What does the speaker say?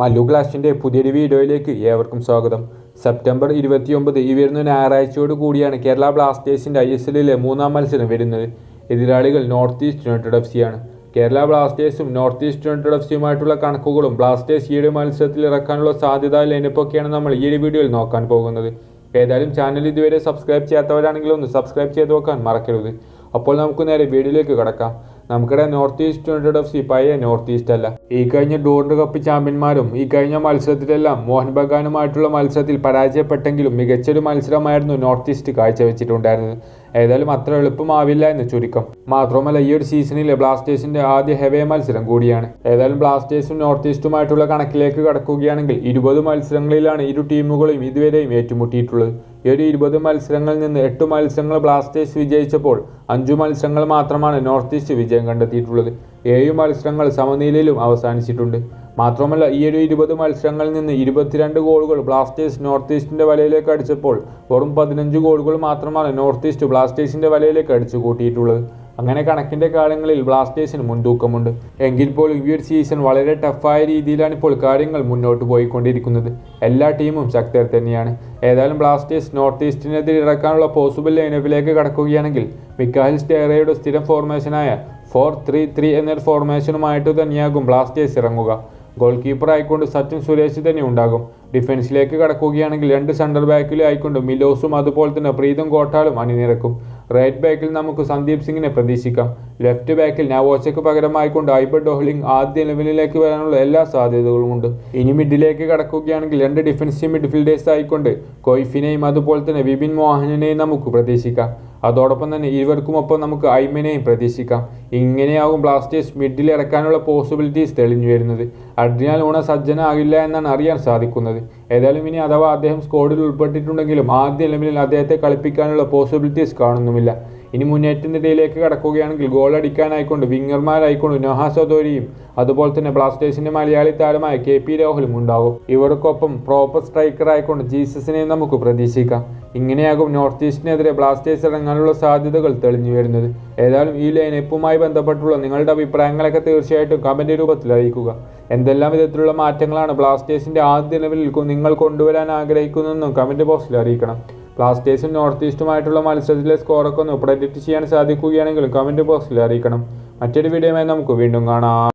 മല്ലു ക്ലാഷിന്റെ പുതിയൊരു വീഡിയോയിലേക്ക് ഏവർക്കും സ്വാഗതം. സെപ്റ്റംബർ ഇരുപത്തിയൊമ്പത് ഈ വരുന്ന ഞായറാഴ്ചയോട് കൂടിയാണ് കേരള ബ്ലാസ്റ്റേഴ്സിന്റെ ഐ എസ് എല്ലിലെ മൂന്നാം മത്സരം വരുന്നത്. എതിരാളികൾ നോർത്ത് ഈസ്റ്റ് യുണൈറ്റഡ് എഫ് സിയാണ് കേരള ബ്ലാസ്റ്റേഴ്സും നോർത്ത് ഈസ്റ്റ് യുണൈറ്റഡ് എഫ് സിയുമായിട്ടുള്ള കണക്കുകളും ബ്ലാസ്റ്റേഴ്സ് ഈയൊരു മത്സരത്തിൽ ഇറക്കാനുള്ള സാധ്യത ലൈനപ്പൊക്കെയാണ് നമ്മൾ ഈ വീഡിയോയിൽ നോക്കാൻ പോകുന്നത്. ഏതായാലും ചാനൽ ഇതുവരെ സബ്സ്ക്രൈബ് ചെയ്യാത്തവരാണെങ്കിൽ ഒന്ന് സബ്സ്ക്രൈബ് ചെയ്ത് നോക്കാൻ മറക്കരുത്. അപ്പോൾ നമുക്ക് നേരെ വീഡിയോയിലേക്ക് കടക്കാം. നമുക്കിടെ north east united F C പഴയ നോർത്ത് ഈസ്റ്റ് അല്ല. ഈ കഴിഞ്ഞ ഡോണ്ട് കപ്പ് ചാമ്പ്യന്മാരും ഈ കഴിഞ്ഞ മത്സരത്തിലെല്ലാം മോഹൻ ബഗാനുമായിട്ടുള്ള മത്സരത്തിൽ പരാജയപ്പെട്ടെങ്കിലും മികച്ചൊരു മത്സരമായിരുന്നു നോർത്ത് ഈസ്റ്റ് കാഴ്ചവെച്ചിട്ടുണ്ടായിരുന്നത്. ഏതായാലും അത്ര എളുപ്പമാവില്ല എന്ന് ചുരുക്കം. മാത്രമല്ല ഈ ഒരു സീസണിലെ ബ്ലാസ്റ്റേഴ്സിന്റെ ആദ്യ ഹെവേ മത്സരം കൂടിയാണ്. ഏതായാലും ബ്ലാസ്റ്റേഴ്സും നോർത്ത് ഈസ്റ്റുമായിട്ടുള്ള കണക്കിലേക്ക് കടക്കുകയാണെങ്കിൽ ഇരുപത് മത്സരങ്ങളിലാണ് ഇരു ടീമുകളെയും ഇതുവരെയും ഏറ്റുമുട്ടിയിട്ടുള്ളത്. ഒരു ഇരുപത് മത്സരങ്ങളിൽ നിന്ന് എട്ട് മത്സരങ്ങൾ ബ്ലാസ്റ്റേഴ്സ് വിജയിച്ചപ്പോൾ അഞ്ചു മത്സരങ്ങൾ മാത്രമാണ് നോർത്ത് ഈസ്റ്റ് വിജയം കണ്ടെത്തിയിട്ടുള്ളത്. ഏഴ് മത്സരങ്ങൾ സമനിലയിലും അവസാനിച്ചിട്ടുണ്ട്. മാത്രമല്ല ഈ ഒരു ഇരുപത് മത്സരങ്ങളിൽ നിന്ന് ഇരുപത്തിരണ്ട് ഗോളുകൾ ബ്ലാസ്റ്റേഴ്സ് നോർത്ത് ഈസ്റ്റിന്റെ വലയിലേക്ക് അടിച്ചപ്പോൾ വെറും പതിനഞ്ച് ഗോളുകൾ മാത്രമാണ് നോർത്ത് ഈസ്റ്റ് ബ്ലാസ്റ്റേഴ്സിന്റെ വലയിലേക്ക് അടിച്ചു കൂട്ടിയിട്ടുള്ളത് അങ്ങനെ കണക്കിന്റെ കാര്യങ്ങളിൽ ബ്ലാസ്റ്റേഴ്സിന് മുൻതൂക്കമുണ്ട്. എങ്കിൽ പോലും ഈ ഒരു സീസൺ വളരെ ടഫായ രീതിയിലാണ് ഇപ്പോൾ കാര്യങ്ങൾ മുന്നോട്ട് പോയിക്കൊണ്ടിരിക്കുന്നത്. എല്ലാ ടീമും ശക്തർ തന്നെയാണ്. ഏതായാലും ബ്ലാസ്റ്റേഴ്സ് നോർത്ത് ഈസ്റ്റിനെതിരെ ഇറക്കാനുള്ള പോസിബിൾ ലൈനപ്പിലേക്ക് കടക്കുകയാണെങ്കിൽ മിക്കാഹിൽ സ്റ്റേറയുടെ സ്ഥിരം ഫോർമേഷനായ ഫോർ ത്രീ ത്രീ എന്നൊരു ഫോർമേഷനുമായിട്ട് തന്നെയാകും ബ്ലാസ്റ്റേഴ്സ് ഇറങ്ങുക. ഗോൾ കീപ്പർ ആയിക്കൊണ്ട് സച്ചിൻ സുരേഷ് തന്നെ ഉണ്ടാകും. ഡിഫൻസിലേക്ക് കടക്കുകയാണെങ്കിൽ രണ്ട് സെന്റർ ബാക്കിലും ആയിക്കൊണ്ട് മിലോസും അതുപോലെ തന്നെ പ്രീതും കോട്ടാലും അണിനിരക്കും. റൈറ്റ് ബാക്കിൽ നമുക്ക് സന്ദീപ് സിംഗിനെ പ്രതീക്ഷിക്കാം. ലെഫ്റ്റ് ബാക്കിൽ നവോച്ചയ്ക്ക് പകരമായിക്കൊണ്ട് ഐബർ ഡോഹ്ലിംഗ് ആദ്യ ലെവലിലേക്ക് വരാനുള്ള എല്ലാ സാധ്യതകളുമുണ്ട് ഇനി മിഡിലേക്ക് കടക്കുകയാണെങ്കിൽ രണ്ട് ഡിഫൻസീവ് മിഡ്ഫീൽഡേഴ്സ് ആയിക്കൊണ്ട് കൊയ്ഫിനെയും അതുപോലെ തന്നെ വിപിൻ മോഹനനെയും നമുക്ക് പ്രതീക്ഷിക്കാം. അതോടൊപ്പം തന്നെ ഇരുവർക്കുമൊപ്പം നമുക്ക് ഐമനെയും പ്രതീക്ഷിക്കാം. ഇങ്ങനെയാകും ബ്ലാസ്റ്റേഴ്സ് മിഡിൽ ഇറക്കാനുള്ള പോസിബിലിറ്റീസ് തെളിഞ്ഞു വരുന്നത്. അഡ്രിയാൽ ഊണ സജ്ജനാകില്ല എന്നാണ് അറിയാൻ സാധിക്കുന്നത്. ഏതായാലും ഇനി അഥവാ അദ്ദേഹം സ്ക്വാഡിൽ ഉൾപ്പെട്ടിട്ടുണ്ടെങ്കിലും ആദ്യ ലെവലിൽ അദ്ദേഹത്തെ കളിപ്പിക്കാനുള്ള പോസിബിലിറ്റീസ് കാണുന്നുമില്ല. ഇനി മുന്നേറ്റനിരയിലേക്ക് കടക്കുകയാണെങ്കിൽ ഗോൾ അടിക്കാനായിക്കൊണ്ട് വിങ്ങർമാരായിക്കൊണ്ട് നോഹ സദോരിയും അതുപോലെ തന്നെ ബ്ലാസ്റ്റേഴ്സിന്റെ മലയാളി താരമായ കെ പി രാഹുലും ഉണ്ടാകും. ഇവർക്കൊപ്പം പ്രോപ്പർ സ്ട്രൈക്കർ ആയിക്കൊണ്ട് ജീസസിനെ നമുക്ക് പ്രതീക്ഷിക്കാം. ഇങ്ങനെയാകും നോർത്ത് ഈസ്റ്റിനെതിരെ ബ്ലാസ്റ്റേഴ്സ് ഇറങ്ങാനുള്ള സാധ്യതകൾ തെളിഞ്ഞു വരുന്നത്. ഏതായാലും ഈ ലൈനപ്പുമായി ബന്ധപ്പെട്ടുള്ള നിങ്ങളുടെ അഭിപ്രായങ്ങളൊക്കെ തീർച്ചയായിട്ടും കമന്റ് രൂപത്തിൽ അറിയിക്കുക. എന്തെല്ലാം വിധത്തിലുള്ള മാറ്റങ്ങളാണ് ബ്ലാസ്റ്റേഴ്സിന്റെ ആദ്യ നിലവിൽ നിങ്ങൾ കൊണ്ടുവരാൻ ആഗ്രഹിക്കുന്നതെന്നും കമന്റ് ബോക്സിൽ അറിയിക്കണം. ബ്ലാസ്റ്റേഴ്സും നോർത്ത് ഈസ്റ്റുമായിട്ടുള്ള മത്സരത്തിലെ സ്കോറൊക്കെ ഒന്ന് പ്രഡിക്റ്റ് ചെയ്യാൻ സാധിക്കുകയാണെങ്കിലും കമന്റ് ബോക്സിൽ അറിയിക്കണം. മറ്റൊരു വീഡിയോയുമായി നമുക്ക് വീണ്ടും കാണാം.